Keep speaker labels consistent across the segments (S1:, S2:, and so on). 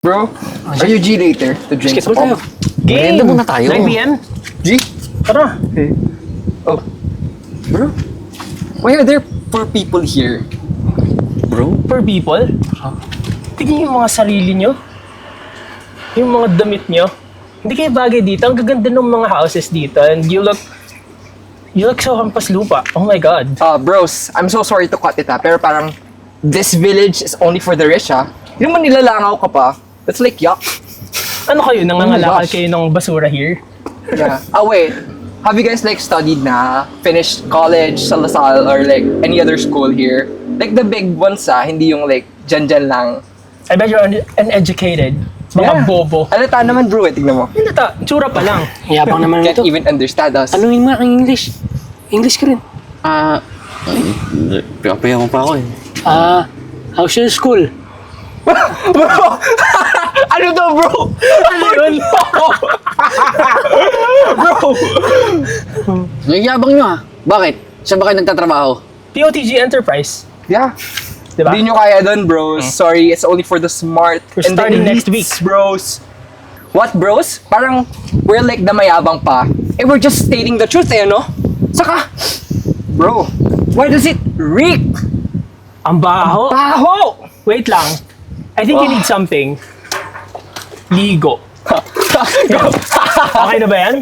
S1: Bro, are you G later to drink
S2: Basketball tayo. Game!
S3: Merienda muna tayo.
S2: 9 p.m.
S1: G?
S2: Tara.
S1: Okay. Oh. Bro, why are there poor people here?
S3: Bro?
S2: For people, tignan yung mga sarili nyo. Yung mga damit nyo. Hindi kayo bagay dito. Ang gaganda ng mga houses dito. And you look... You look so hampas lupa. Oh my God.
S1: Uh, bros, I'm so sorry to cut it ah, pero parang this village is only for the rich ah. Hindi naman nilalangaw ka pa. That's like yuck.
S2: Ano kayo? Nangangalakal
S1: gosh.
S2: kayo ng basura here?
S1: Yeah. Ah, wait. Have you guys like studied na, finished college sa Lasal or like any other school here? Like the big ones ah, hindi yung like dyan-dyan lang.
S2: I bet you're un- uneducated. Mga
S1: Yeah.
S2: bobo.
S1: Alata naman bro eh, tignan mo.
S2: Hindi ta, tsura pa lang.
S3: Yabang naman
S1: Can't
S3: nito.
S1: even understand us.
S3: Anuhin mo ang English. English ka rin.
S4: Ah, pinapaya mo pa ako eh.
S3: Ah, how's your school?
S1: bro! ano to bro?
S2: Ano yun?
S1: bro!
S4: Nagyabang nyo ah. Bakit? Saan ba kayo nagtatrabaho?
S2: POTG Enterprise.
S1: Yeah.
S2: Diba?
S1: Hindi nyo kaya dun, bros. Sorry, it's only for the smart.
S2: We're
S1: and the
S2: starting next week.
S1: bros. What, bros? Parang we're like the mayabang pa. Eh, we're just stating the truth eh, no? Saka, bro, why does it reek?
S2: Ang baho.
S1: Baho!
S2: Wait lang. I think you need something. Ligo.
S1: Go.
S2: Okay na ba yan?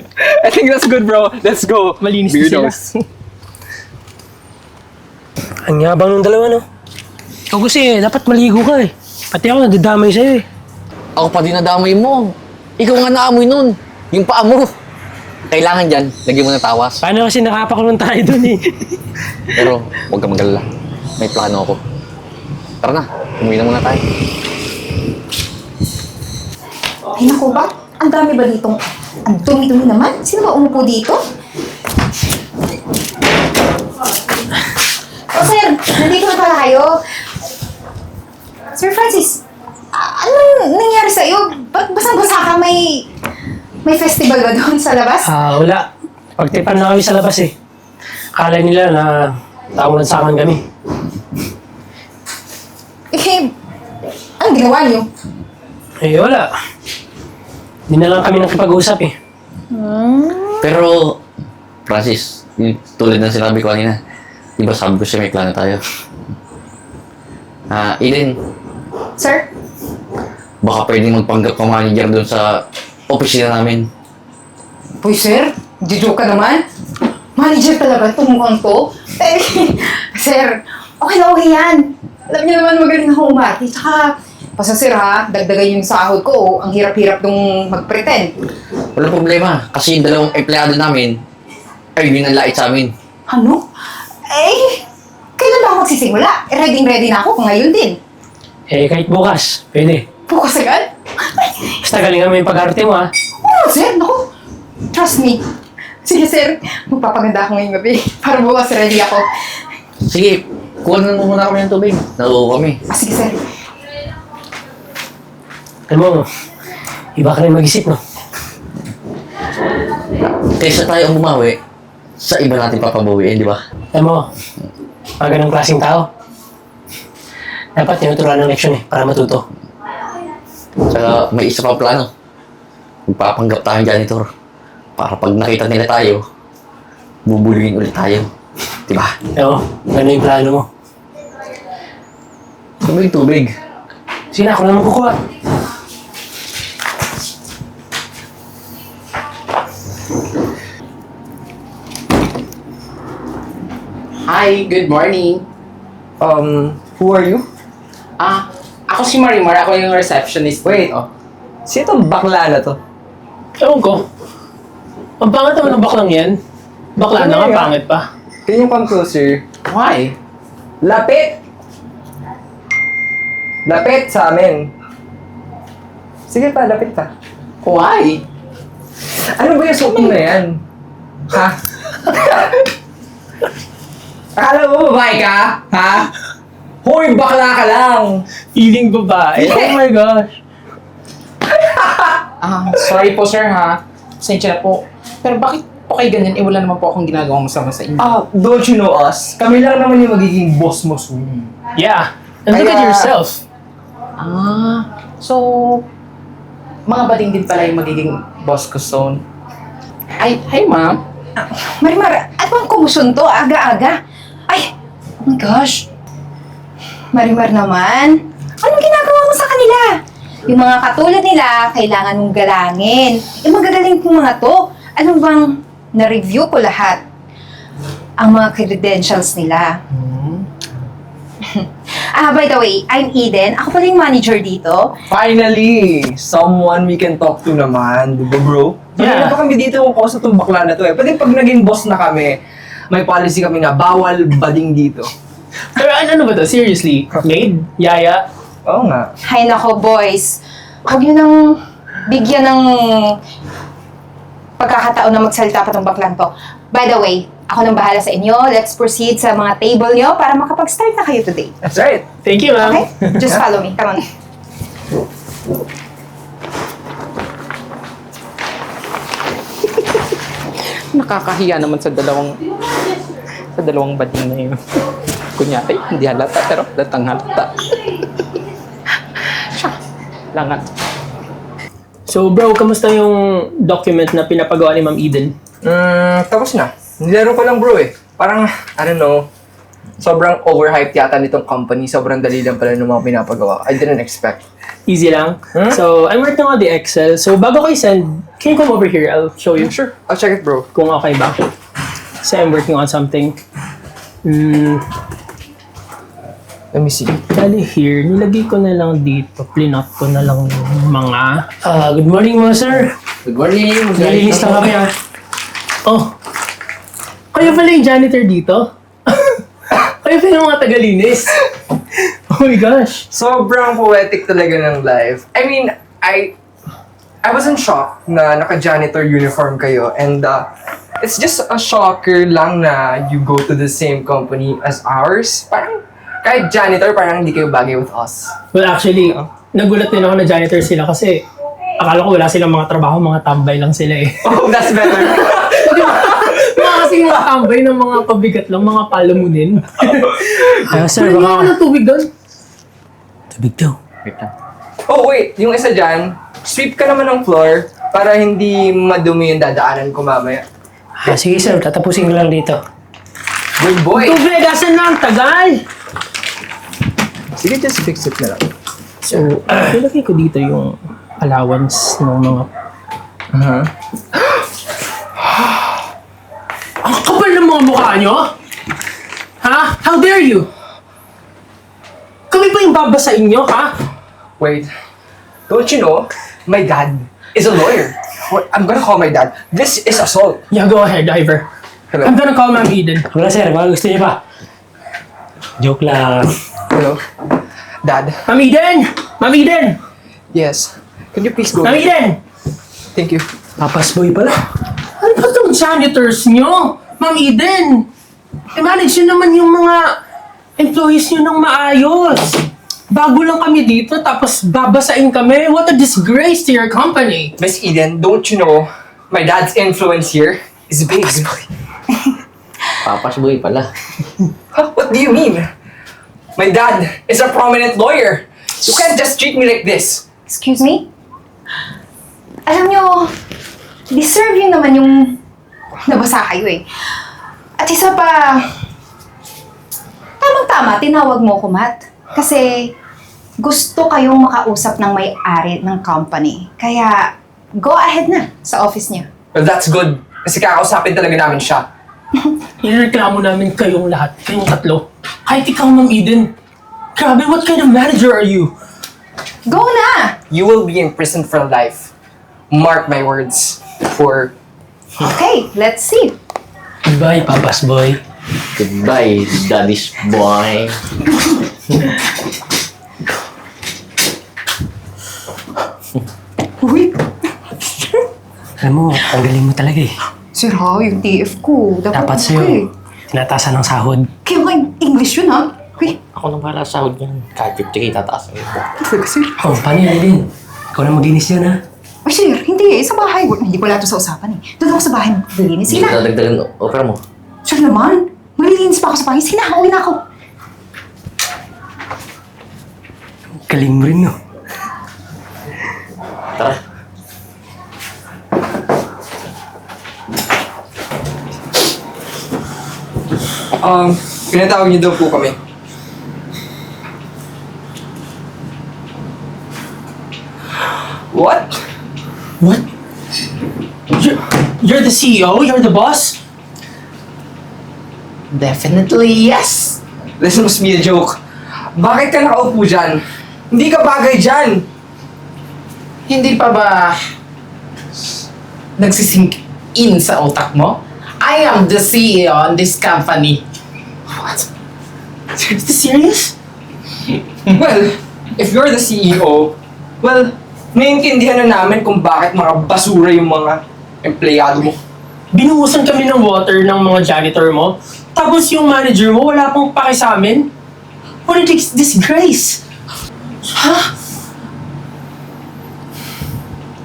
S1: I think that's good, bro. Let's go.
S2: Malinis na
S1: Weirdos.
S2: sila.
S3: Ang yabang ng dalawa, no? Ikaw kasi, dapat maligo ka eh. Pati ako, nadadamay sa'yo eh.
S4: Ako pa din nadamay mo. Ikaw nga naamoy nun. Yung paa mo. Kailangan dyan, lagyan mo ng tawas.
S3: Paano kasi nakapakulong tayo dun eh.
S4: Pero huwag ka magalala. May plano ako. Tara na, umuwi na muna tayo.
S5: Ay naku ba? Ang dami ba ditong... Ang dumi-dumi naman? Sino ba umupo dito? O sir, nandito na pala kayo. Sir Francis, a- anong nangyari sa'yo? Ba't basang-basa ka? May... May festival ba doon sa labas?
S3: Ah, wala. Pagtipan na kami sa labas eh. Akala nila na taong lansangan kami.
S5: Eh, anong ginawa niyo?
S3: Eh, wala. Hindi na lang kami nakipag-usap eh.
S4: Pero, Francis, yung tulad ng sinabi ko kanina, di ba sabi ko siya may plano tayo? Ah, Eden,
S5: Sir?
S4: baka pwedeng magpanggap ka manager doon sa opisina namin.
S5: Uy, sir, joke ka naman. Manager talaga itong mukhang to. Eh, sir, okay na okay yan. Alam niyo naman magaling ako umati. Tsaka, basta sir ha, dagdagan yung sahod ko. oh. Ang hirap-hirap nung mag-pretend.
S4: Walang problema, kasi yung dalawang empleyado namin, ay yun ang lait sa amin.
S5: Ano? Eh, kailan ba ako magsisimula? Eh, ready-ready na ako kung ngayon din.
S3: Eh, kahit bukas, pwede.
S5: Bukas agad?
S3: Basta galingan mo yung pag-arte mo ah.
S5: Oo, sir, naku. Trust me. Sige, sir. Magpapaganda ako ngayong gabi. Para bukas ready ako.
S4: Sige, kuha na muna kami ng tubig. Nauuwi kami.
S5: Ah, sige, sir.
S3: Alam mo, iba ka rin mag-isip, no?
S4: Kaysa tayo ang bumawi, sa iba natin papabawiin, di ba?
S3: Alam mo, mga ganong klaseng tao, dapat tinuturuan ng leksyon eh, para matuto.
S4: Tsaka may isa pang plano. Magpapanggap tayong janitor. Para pag nakita nila tayo, bubulingin ulit tayo. Di ba?
S3: Oo, gano'n yung plano mo.
S4: Tubig, tubig.
S3: Sige na, ako naman kukuha.
S6: Hi, good morning.
S1: Um, who are you?
S6: Ah, ako si Marimar, ako yung receptionist.
S1: Wait.
S6: Oh.
S1: Sino tong bakla na to?
S3: Ewan ko. Ang pangit naman ng baklang yan. Bakla
S1: Ano
S3: na nga,
S1: yan?
S3: pangit pa.
S1: Can you come closer?
S6: Why?
S1: Lapit! Lapit sa amin. Sige pa, lapit pa.
S6: Why?
S1: Ano ba yung suot mo na yan? Ha? Akala mo babae ka? Ha? Hoy, bakla ka lang!
S2: Feeling babae. Oh my gosh.
S6: Ah, sorry po sir ha. Pasensya na po. Pero bakit po kayo ganyan? Eh, wala naman po akong ginagawang masama sa inyo.
S1: Ah, don't you know us? Kami lang naman yung magiging boss mo soon.
S2: Yeah. And look at
S1: Kaya-
S2: yourself.
S6: Ah, So, mga bading din pala yung magiging boss ko soon. Ay, hi ma'am.
S5: Marimar, ano bang kumusyon to? Aga-aga. Oh my gosh. Marimar naman, anong ginagawa mo sa kanila? Yung mga katulad nila, kailangan mong galangin. Yung magagaling pong mga to, ano bang na-review ko lahat? Ang mga credentials nila. ah, by the way, I'm Eden. Ako pala yung manager dito.
S1: Finally! Someone we can talk to naman, di ba bro?
S2: Yeah.
S1: Yeah. pa kami dito kung kausap tong bakla na to eh. Pati pag naging boss na kami, may policy kami na bawal bading dito.
S2: Pero ano, ano ba to? Seriously? Maid? Yaya?
S1: Oo nga.
S5: Hay nako, boys. Huwag nyo nang bigyan ng pagkakataon na magsalita pa tong baklang to. By the way, ako nang bahala sa inyo. Let's proceed sa mga table nyo para makapag-start na kayo today.
S1: That's right.
S2: Thank you, ma'am.
S5: Okay? Just follow me. Come on.
S6: Nakakahiya naman sa dalawang sa dalawang bading na yun. Kunyari, hindi halata, pero datang halata. Siya, langan.
S2: So bro, kamusta yung document na pinapagawa ni Ma'am Eden?
S1: Mm, tapos na. Nilaro ko lang bro eh. Parang, I don't know, sobrang overhyped yata nitong company. Sobrang dali lang pala ng mga pinapagawa. I didn't expect.
S2: Easy lang.
S1: Hmm?
S2: So, I'm working on the Excel. So, bago ko i-send, can you come over here? I'll show you.
S1: Sure. I'll check it bro.
S2: Kung okay ba. Kasi I'm working on something. Hmm,
S1: Let me see.
S2: Bali here, nilagay ko na lang dito. Plinot ko na lang yung mga... Ah, good morning mga sir.
S4: Good morning.
S2: Nalinis lang kami ah. Oh. Kayo pala yung janitor dito? Kayo pala yung mga tagalinis? oh my gosh.
S1: Sobrang poetic talaga ng life. I mean, I I wasn't shocked na naka-janitor uniform kayo and uh, it's just a shocker lang na you go to the same company as ours. Parang kahit janitor, parang hindi kayo bagay with us.
S2: Well actually, nagulat din ako na janitor sila kasi akala ko wala silang mga trabaho, mga tambay lang sila eh.
S1: Oh, that's better.
S2: mga kasing mga tambay ng mga pabigat lang, mga palamunin. Ah, sir, baka... Ano tubig doon? Tubig daw.
S1: oh, wait. Yung isa dyan, sweep ka naman ng floor para hindi madumi yung dadaanan ko mamaya.
S3: Ah, sige sir, tatapusin ko lang dito.
S1: Good boy.
S2: Tubig, asan na ang tagal?
S1: Sige, just fix it na lang.
S2: So, nilagay ko dito yung allowance ng mga...
S1: Uh-huh.
S2: Ang kapal ng mga mukha nyo? Ha? How dare you? Kami ba yung babasain nyo, ha?
S1: Wait. Don't you know, my dad is a lawyer. What- I'm gonna call my dad. This is assault.
S2: Yeah, go ahead, Ivor.
S1: Hello?
S2: I'm gonna call Ma'am Eden.
S3: Wala sir, baka gusto niyo pa. Joke lang.
S1: Hello? Dad?
S2: Ma'am Eden! Ma'am Eden!
S1: Yes. Can you please go?
S2: Ma'am Eden!
S1: Thank you.
S3: Papas boy pala.
S2: Ano ba itong janitors nyo? Ma'am Eden! I-manage nyo naman yung mga employees nyo ng maayos. Bago lang kami dito, tapos babasain kami. What a disgrace to your company.
S1: Miss Eden, don't you know, my dad's influence here is big.
S4: Papas boy pala.
S1: Huh? What do you mean? My dad is a prominent lawyer. You can't just treat me like this.
S5: Excuse me? Alam nyo, deserve yun naman yung nabasa kayo eh. At isa pa, tamang-tama, tinawag mo ko, Matt. Kasi gusto kayong makausap ng may-ari ng company. Kaya, go ahead na sa office niya.
S1: Well, that's good. Kasi kakausapin talaga namin siya.
S2: Inireklamo namin kayong lahat, kayong tatlo. Kahit ikaw, Ma'am Eden. Grabe, what kind of manager are you?
S5: Go na!
S1: You will be in prison for life. Mark my words. For
S5: Okay, let's see.
S3: Goodbye, Papas boy.
S4: Goodbye, daddy's boy.
S5: Uy,
S3: Alam mo, ang galing mo talaga eh.
S5: Sir ha, yung TF ko. Dapat,
S3: Dapat
S5: okay.
S3: sa'yo, tinatasan ng sahod.
S5: Kaya nga English yun ha. Uy,
S4: Ako nang bahala sa sahod niyan. Kahit 50k tataas ang ito.
S5: talaga sir.
S3: Oh, paano yan din? Ikaw na maginis yan ha?
S5: Ay sir, hindi eh. Sa bahay. Hindi ko lahat sa usapan eh. Doon ako sa bahay maglilinis.
S4: Hindi
S5: Sige
S4: ko
S5: na.
S4: dadagdagan ang opera mo.
S5: Sir naman, maglilinis pa ako sa bahay. Sige na, uwi na ako.
S3: Galing mo rin no.
S4: Tara.
S1: Um, pinatawag niyo daw po kami. What?
S2: What? You're, you're the CEO? You're the boss?
S6: Definitely yes.
S1: This must be a joke. Bakit ka nakaupo dyan? Hindi ka bagay dyan!
S6: Hindi pa ba nagsisink in sa utak mo? I am the CEO on this company.
S2: What? Is this serious?
S1: Well, if you're the CEO, well, naiintindihan na namin kung bakit mga basura yung mga empleyado mo.
S2: Binuhusan kami ng water ng mga janitor mo, tapos yung manager mo wala pong pake sa amin? What a dis- disgrace!
S6: Ha?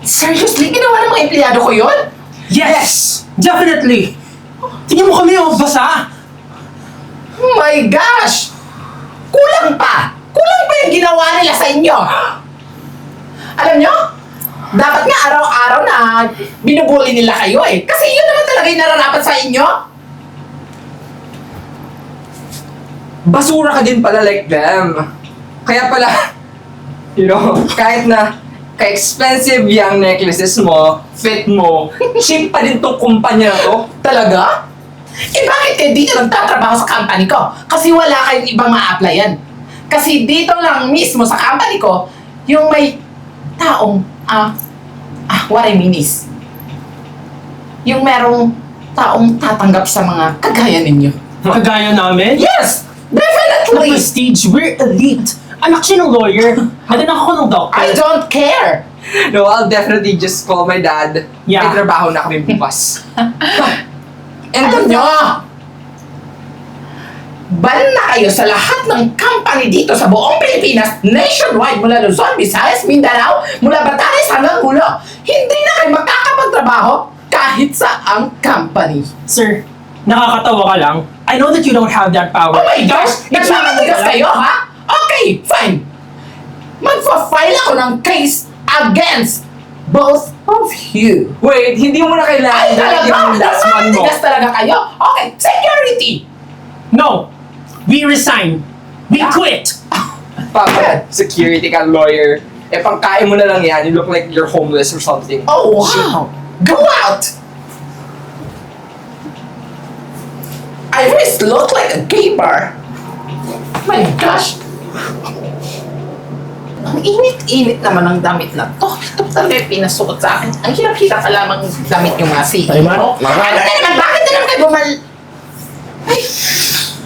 S6: Seriously, ginawa ng mga empleyado ko yun?
S2: Yes! Definitely! Tingnan mo kami, oh, basa!
S6: Oh my gosh! Kulang pa! Kulang pa yung ginawa nila sa inyo! Alam nyo? Dapat nga araw-araw na binubuli nila kayo eh. Kasi yun naman talaga yung nararapat sa inyo.
S1: Basura ka din pala like them. Kaya pala, you know, kahit na ka-expensive yung necklaces mo, fit mo, cheap pa din tong kumpanya na to.
S6: Talaga? Eh bakit kayo dito nagtatrabaho sa company ko? Kasi wala kayong ibang ma-applyan. Kasi dito lang mismo sa company ko, yung may taong, ah, ah, what I mean is, yung merong taong tatanggap sa mga kagaya ninyo.
S2: Kagaya namin?
S6: Yes!
S2: The
S6: Definitely!
S2: prestige, we're elite! Anak siya ng lawyer, madanak ako ng doctor.
S6: I don't care!
S1: No, I'll definitely just call my dad.
S2: Yeah.
S1: May trabaho na kami bukas. And
S6: Alam nyo, ban na kayo sa lahat ng company dito sa buong Pilipinas, nationwide, mula Luzon, Visayas, Mindanao, mula Batanes hanggang Hulo. Hindi na kayo makakapagtrabaho kahit sa ang company.
S2: Sir, nakakatawa ka lang. I know that you don't have that power.
S6: Oh my gosh! Nagmamatigas kayo, ha? Okay, fine. Magfa-file ako ng case against both of you.
S1: wait, hindi mo na kailangan
S6: Ay, talaga?
S1: last one mo.
S6: Talaga kayo? Okay, security!
S2: No! We resign! We quit!
S1: Papa, security ka, lawyer. Eh, pangkain mo na lang yan. You look like you're homeless or something.
S6: Oh, wow! Go out! I just look like a gay bar. My gosh! Ang init-init naman ng damit na to. Ito talaga yung pinasuot sa akin. Ang hirap-hirap pa lamang damit yung mga CEO.
S3: Ay, Mar-
S6: Ano na naman? Bakit na naman kayo bumal... Ay!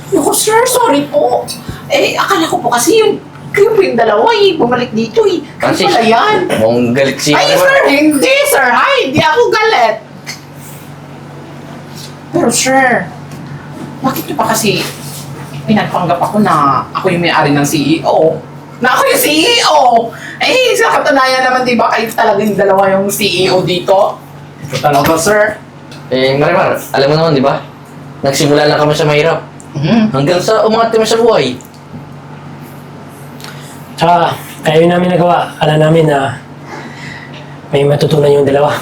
S6: Naku, sir, sorry po. Eh, akala ko po kasi yun. Kayo po yung dalawa eh. Bumalik dito eh. Kayo
S4: Kasi,
S6: pala yan.
S4: mukhang galit si
S6: Ay, sir, hindi, sir. Ay, hindi ako galit. Pero, sir, bakit niyo pa kasi pinagpanggap ako na ako yung may-ari ng CEO? Na ako yung CEO! Eh, sa katunayan naman, di ba, kayo talaga yung dalawa yung CEO dito? Ito talaga, sir.
S4: Eh, Marimar, alam mo naman, di ba? Nagsimula lang kami sa mahirap.
S6: Hmm.
S4: Hanggang sa umangat kami sa buhay.
S3: Tsaka, kaya yun namin nagawa. Alam namin na may matutunan yung dalawa.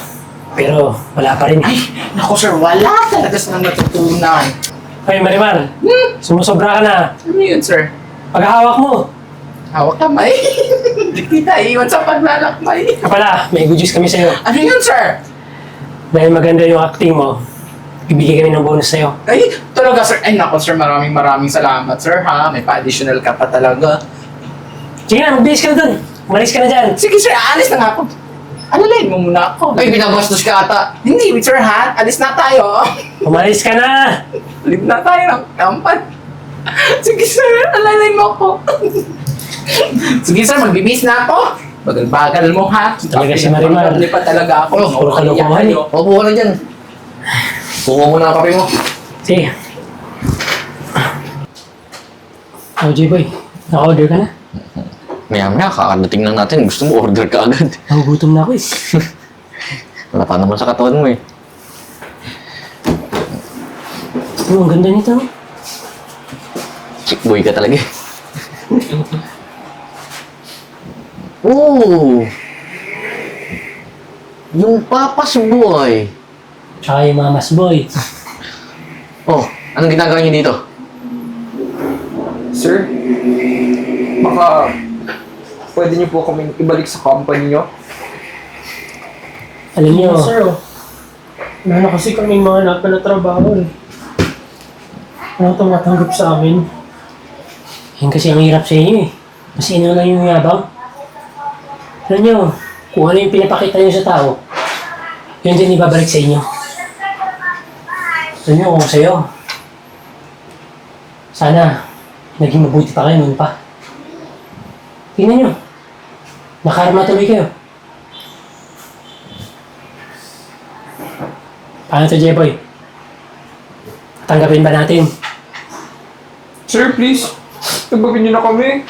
S3: Pero wala pa rin.
S6: Ay, naku, sir, wala talaga silang natutunan.
S3: Ay, Marimar,
S6: Hmm.
S3: sumusobra ka na.
S6: Ano yun, sir?
S3: Paghahawak mo.
S6: Hawak kamay. Hindi kita iwan sa paglalakbay.
S3: Ka pala, may good news kami sa'yo.
S6: Ano yun, sir?
S3: Dahil maganda yung acting mo, bibigyan kami ng bonus sa'yo.
S6: Ay, talaga sir. Ay nako sir, maraming maraming salamat sir ha. May pa-additional ka pa talaga.
S3: Sige na, magbihis ka na dun. Umalis ka na dyan.
S6: Sige sir, alis na nga ako. Alalain mo muna ako.
S4: Ay, binabastos ka ata.
S6: Hindi, sir ha. Alis na tayo.
S3: Umalis ka na!
S6: Alis na tayo ng kampan. Sige sir, alalain mo ako. Sige sir, magbibis na ako. Bagal-bagal mo ha.
S3: Talaga si Marimar.
S6: Hindi pa talaga ako.
S3: Oh, puro kalokohan eh.
S4: Opo ka na dyan. Kuha mo na ang kape mo.
S3: Sige. Oh, J-Boy, naka-order ka na?
S4: Maya maya, kakadating lang natin. Gusto mo order ka agad.
S3: Nagugutom na ako eh.
S4: Wala pa naman sa katawan mo eh.
S3: Oh, ang ganda nito.
S4: Chick boy ka talaga eh. Oh! Yung papas boy.
S3: Tsaka yung mamas boy.
S4: Oh, anong ginagawa niyo dito?
S1: Sir, baka pwede niyo po kami ibalik sa company niyo?
S3: Alam niyo,
S2: Sir, oh. Na kasi kami mga hanapan na trabaho eh. Ano tumatanggap sa amin?
S3: yun kasi ang hirap sa inyo eh. Mas ino lang yung yabang. Alam niyo, kung ano yung pinapakita niyo sa tao, yun din ibabalik sa inyo. Alam niyo, kung sa'yo, sana, naging mabuti pa kayo noon pa. Tingnan niyo, nakarma tuloy kayo. Paano to, Jeboy? Tanggapin ba natin?
S1: Sir, please, tagpapin niyo na kami.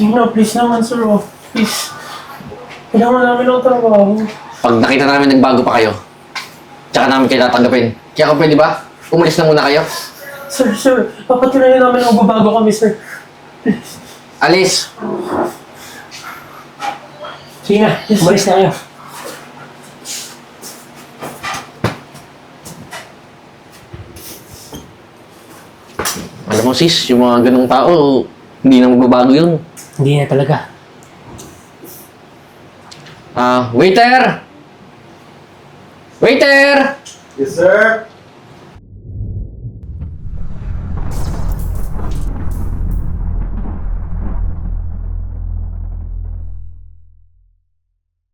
S2: Hindi na, please naman sir, oh. Please. Kailangan namin ng trabaho.
S4: Pag nakita namin nagbago pa kayo, tsaka namin kayo tatanggapin. Kaya kung pwede ba, umalis na muna kayo.
S2: Sir, sir, papatunayan namin na magbabago kami, sir.
S4: Alis!
S3: Sige na, umalis na kayo.
S4: Alam mo sis, yung mga ganong tao, hindi na magbabago yun.
S3: Hindi na talaga.
S4: Ah, waiter! Waiter!
S7: Yes, sir.